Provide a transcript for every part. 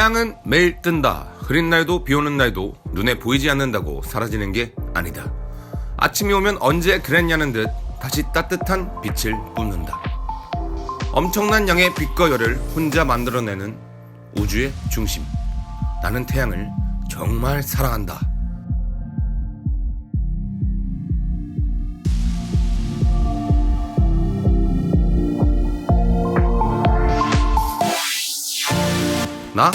태양은 매일 뜬다. 흐린 날도 비 오는 날도 눈에 보이지 않는다고 사라지는 게 아니다. 아침이 오면 언제 그랬냐는 듯 다시 따뜻한 빛을 뿜는다. 엄청난 양의 빛과 열을 혼자 만들어내는 우주의 중심. 나는 태양을 정말 사랑한다. 나?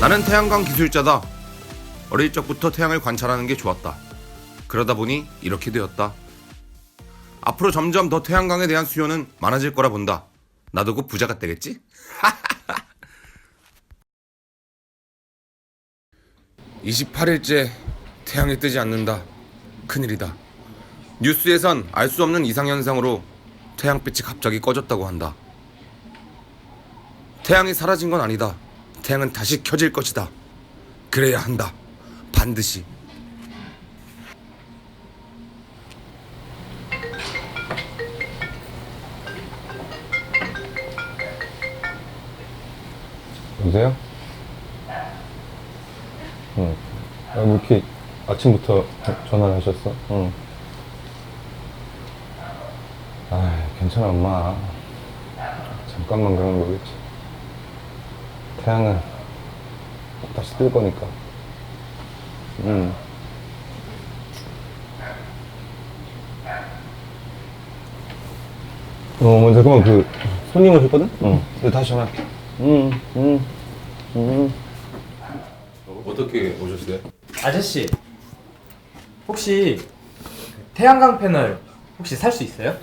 나는 태양광 기술자다. 어릴 적부터 태양을 관찰하는 게 좋았다. 그러다 보니 이렇게 되었다. 앞으로 점점 더 태양광에 대한 수요는 많아질 거라 본다. 나도 곧 부자가 되겠지? 28일째 태양이 뜨지 않는다. 큰일이다. 뉴스에선 알 수 없는 이상현상으로 태양빛이 갑자기 꺼졌다고 한다. 태양이 사라진 건 아니다. 태양은 다시 켜질 것이다. 그래야 한다. 반드시. 여보세요? 응. 아, 뭐 이렇게 아침부터 전화를 하셨어? 응. 아, 괜찮아, 엄마. 잠깐만 그런 거겠지. 태양은 다시 뜰 거니까. 응. 어, 먼저 잠깐만 그 손님 오셨거든? 응. 내가 다시 전화할게. 응, 응, 응. 어떻게 오셨어요? 아저씨 혹시 그 태양광 패널 혹시 살 수 있어요?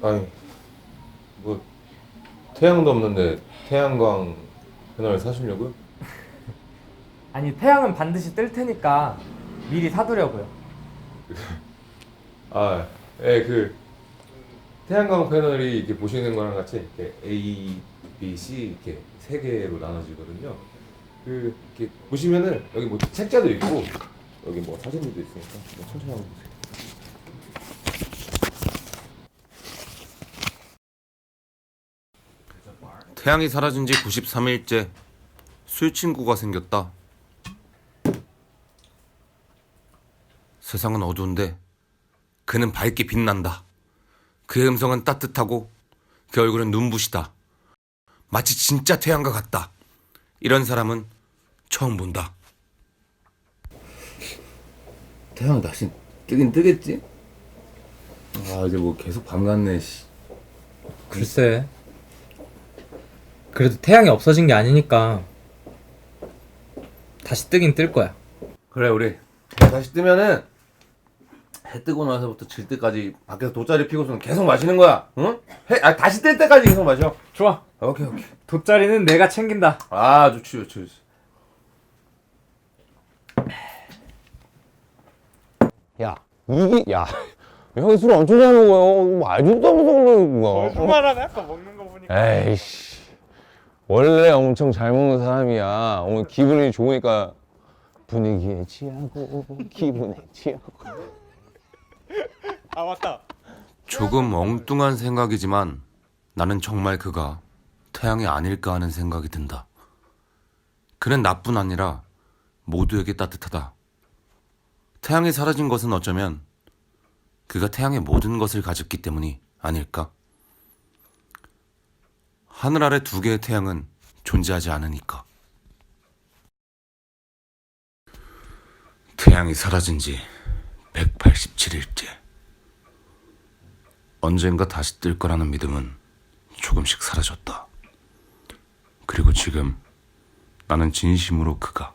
아니, 뭐 태양도 없는데 태양광 패널 사시려고요? 아니 태양은 반드시 뜰 테니까 미리 사두려고요 아, 예, 그 태양광 패널이 이렇게 보시는 거랑 같이 이렇게 A, B, C 이렇게 세 개로 나눠지거든요. 그 이렇게 보시면은 여기 뭐 책자도 있고 여기 뭐 사진도 있으니까 뭐 천천히 한번 보세요. 태양이 사라진 지 93일째 술 친구가 생겼다. 세상은 어두운데 그는 밝게 빛난다. 그의 음성은 따뜻하고 그 얼굴은 눈부시다. 마치 진짜 태양과 같다. 이런 사람은 처음 본다. 태양 다시 뜨긴 뜨겠지? 아 이제 뭐 계속 밤 같네. 씨. 글쎄. 그래도 태양이 없어진 게 아니니까 다시 뜨긴 뜰 거야. 그래 우리 해 다시 뜨면은 해 뜨고 나서부터 질 때까지 밖에서 돗자리 피고서는 계속 마시는 거야. 응? 해, 아, 다시 뜰 때까지 계속 마셔. 좋아 오케이 오케이. 돗자리는 내가 챙긴다 아 좋지 좋지 좋지. 야, 이게, 야, 형이 술 엄청 잘 먹어요. 뭐 알지도 않아서 그러는 거야. 거짓말하네 아까 먹는 거 보니까 에이씨. 원래 엄청 잘 먹는 사람이야. 오늘 기분이 좋으니까 분위기에 취하고, 기분에 취하고. 아 맞다 조금 엉뚱한 생각이지만 나는 정말 그가 태양이 아닐까 하는 생각이 든다. 그는 나뿐 아니라 모두에게 따뜻하다. 태양이 사라진 것은 어쩌면 그가 태양의 모든 것을 가졌기 때문이 아닐까? 하늘 아래 두 개의 태양은 존재하지 않으니까. 태양이 사라진 지 187일째. 언젠가 다시 뜰 거라는 믿음은 조금씩 사라졌다. 그리고 지금 나는 진심으로 그가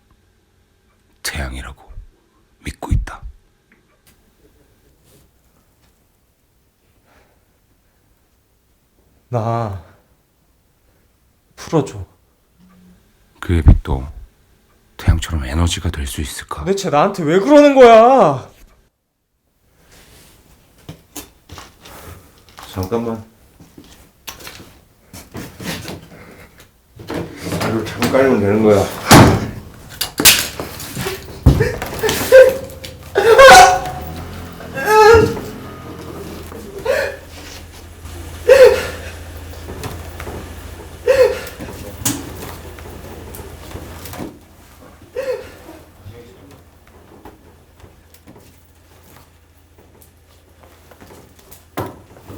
태양이라고 믿고 있다. 나 풀어줘. 그의 빛도 태양처럼 에너지가 될 수 있을까? 도대체 나한테 왜 그러는 거야 잠깐만. 이거 잠깐 깔면 되는 거야.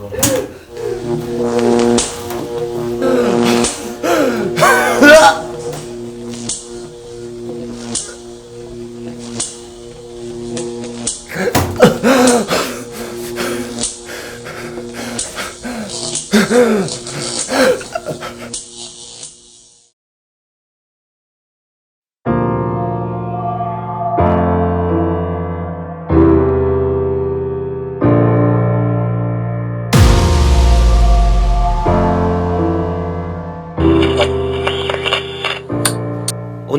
Ugh!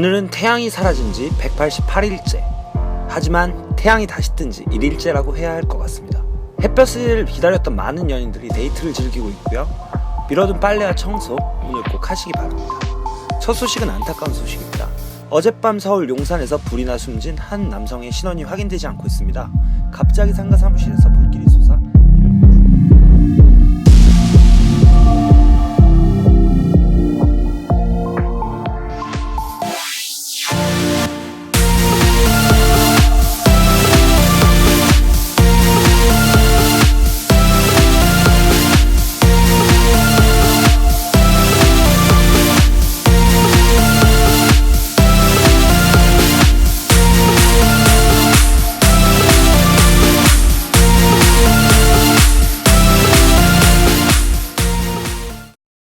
오늘은 태양이 사라진 지 188일째. 하지만 태양이 다시 뜬 지 1일째라고 해야 할 것 같습니다. 햇볕을 기다렸던 많은 연인들이 데이트를 즐기고 있고요. 미뤄둔 빨래와 청소 오늘 꼭 하시기 바랍니다. 첫 소식은 안타까운 소식입니다. 어젯밤 서울 용산에서 불이 나 숨진 한 남성의 신원이 확인되지 않고 있습니다. 갑자기 상가 사무실에서 불길이